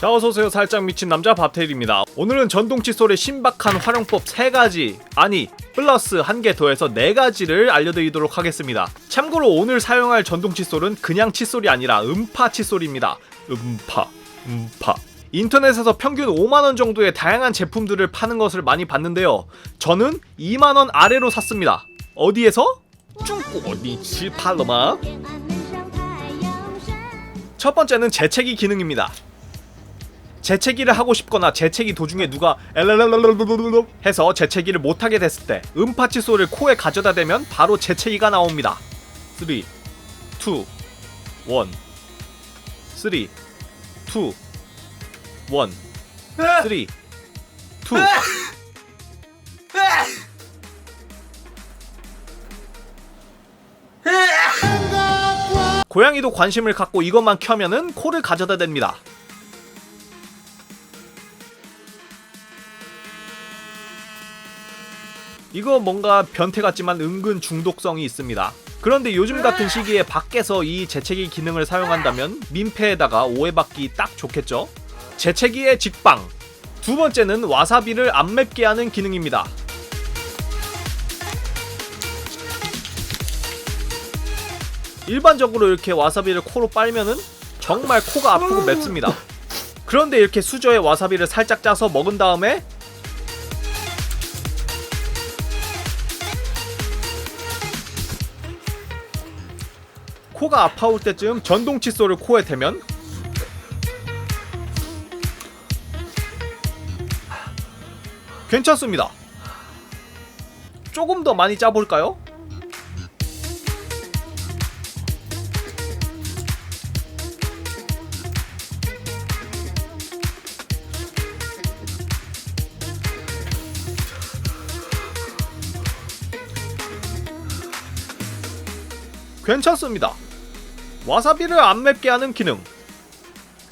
자 어서오세요. 살짝 미친 남자 밥테일입니다. 오늘은 전동 칫솔의 신박한 활용법 3가지 아니 플러스 한개 더해서 4가지를 알려드리도록 하겠습니다. 참고로 오늘 사용할 전동 칫솔은 그냥 칫솔이 아니라 음파 칫솔입니다. 음파 음파. 인터넷에서 평균 5만원 정도의 다양한 제품들을 파는 것을 많이 봤는데요. 저는 2만원 아래로 샀습니다. 어디에서? 중국. 어디? 칠팔로마. 첫 번째는 재채기 기능입니다 재채기를 하고 싶거나 재채기 도중에 누가 엘랄랄랄랄랄랄 해서 재채기를 못하게 됐을 때 음파 칫솔을 코에 가져다 대면 바로 재채기가 나옵니다 3 2 1 3 2 1 3 2 고양이도 관심을 갖고 이것만 켜면은 코를 가져다 댑니다 이거 뭔가 변태 같지만 은근 중독성이 있습니다. 그런데 요즘 같은 시기에 밖에서 이 재채기 기능을 사용한다면 민폐에다가 오해받기 딱 좋겠죠? 재채기의 직방. 두 번째는 와사비를 안 맵게 하는 기능입니다. 일반적으로 이렇게 와사비를 코로 빨면은 정말 코가 아프고 맵습니다. 그런데 이렇게 수저에 와사비를 살짝 짜서 먹은 다음에 코가 아파올 때쯤 전동 칫솔을 코에 대면 괜찮습니다. 조금 더 많이 짜볼까요? 괜찮습니다. 와사비를 안 맵게 하는 기능.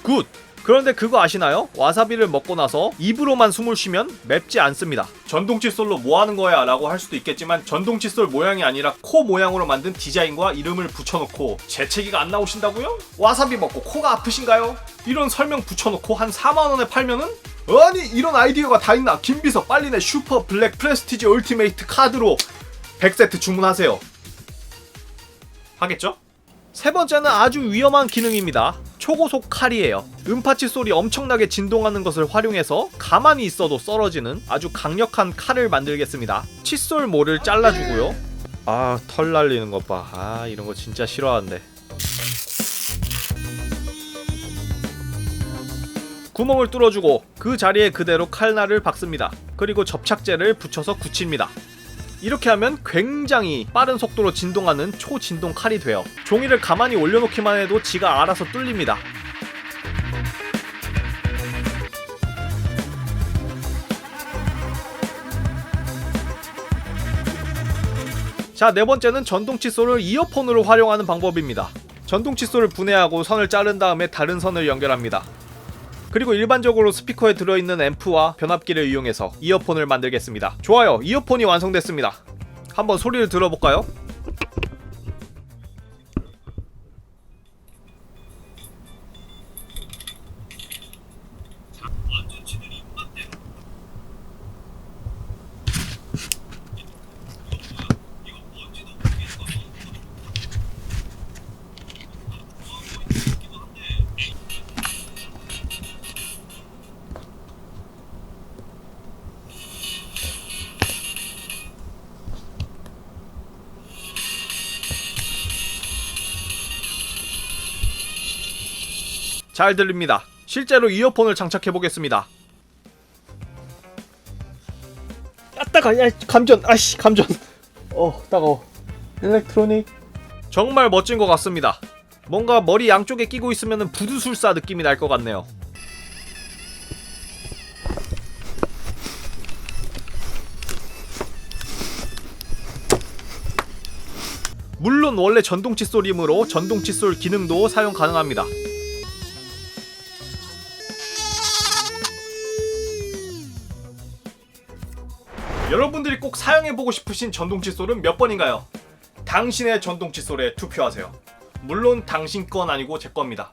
굿. 그런데 그거 아시나요? 와사비를 먹고 나서 입으로만 숨을 쉬면 맵지 않습니다. 전동 칫솔로 뭐 하는 거야? 라고 할 수도 있겠지만 전동 칫솔 모양이 아니라 코 모양으로 만든 디자인과 이름을 붙여놓고 재채기가 안 나오신다고요? 와사비 먹고 코가 아프신가요? 이런 설명 붙여놓고 한 4만원에 팔면은? 아니 이런 아이디어가 다 있나? 김비서 빨리 내 슈퍼 블랙 프레스티지 얼티메이트 카드로 100세트 주문하세요. 하겠죠? 세 번째는 아주 위험한 기능입니다. 초고속 칼이에요. 음파 칫솔이 엄청나게 진동하는 것을 활용해서 가만히 있어도 썰어지는 아주 강력한 칼을 만들겠습니다. 칫솔 모를 잘라주고요. 아, 털 날리는 것 봐. 아, 이런 거 진짜 싫어하는데. 구멍을 뚫어주고 그 자리에 그대로 칼날을 박습니다. 그리고 접착제를 붙여서 굳힙니다. 이렇게 하면 굉장히 빠른 속도로 진동하는 초진동 칼이 돼요. 종이를 가만히 올려놓기만 해도 지가 알아서 뚫립니다. 자, 네 번째는 전동 칫솔을 이어폰으로 활용하는 방법입니다. 전동 칫솔을 분해하고 선을 자른 다음에 다른 선을 연결합니다. 그리고 일반적으로 스피커에 들어있는 앰프와 변압기를 이용해서 이어폰을 만들겠습니다. 좋아요. 이어폰이 완성됐습니다. 한번 소리를 들어볼까요? 잘 들립니다. 실제로 이어폰을 장착해 보겠습니다. 아 따가 야 감전 아씨 감전 어 따가워 일렉트로닉 정말 멋진 것 같습니다. 뭔가 머리 양쪽에 끼고 있으면 부두술사 느낌이 날 것 같네요. 물론 원래 전동 칫솔이므로 전동 칫솔 기능도 사용 가능합니다. 여러분들이 꼭 사용해보고 싶으신 전동 칫솔은 몇 번인가요? 당신의 전동 칫솔에 투표하세요. 물론 당신 건 아니고 제 겁니다.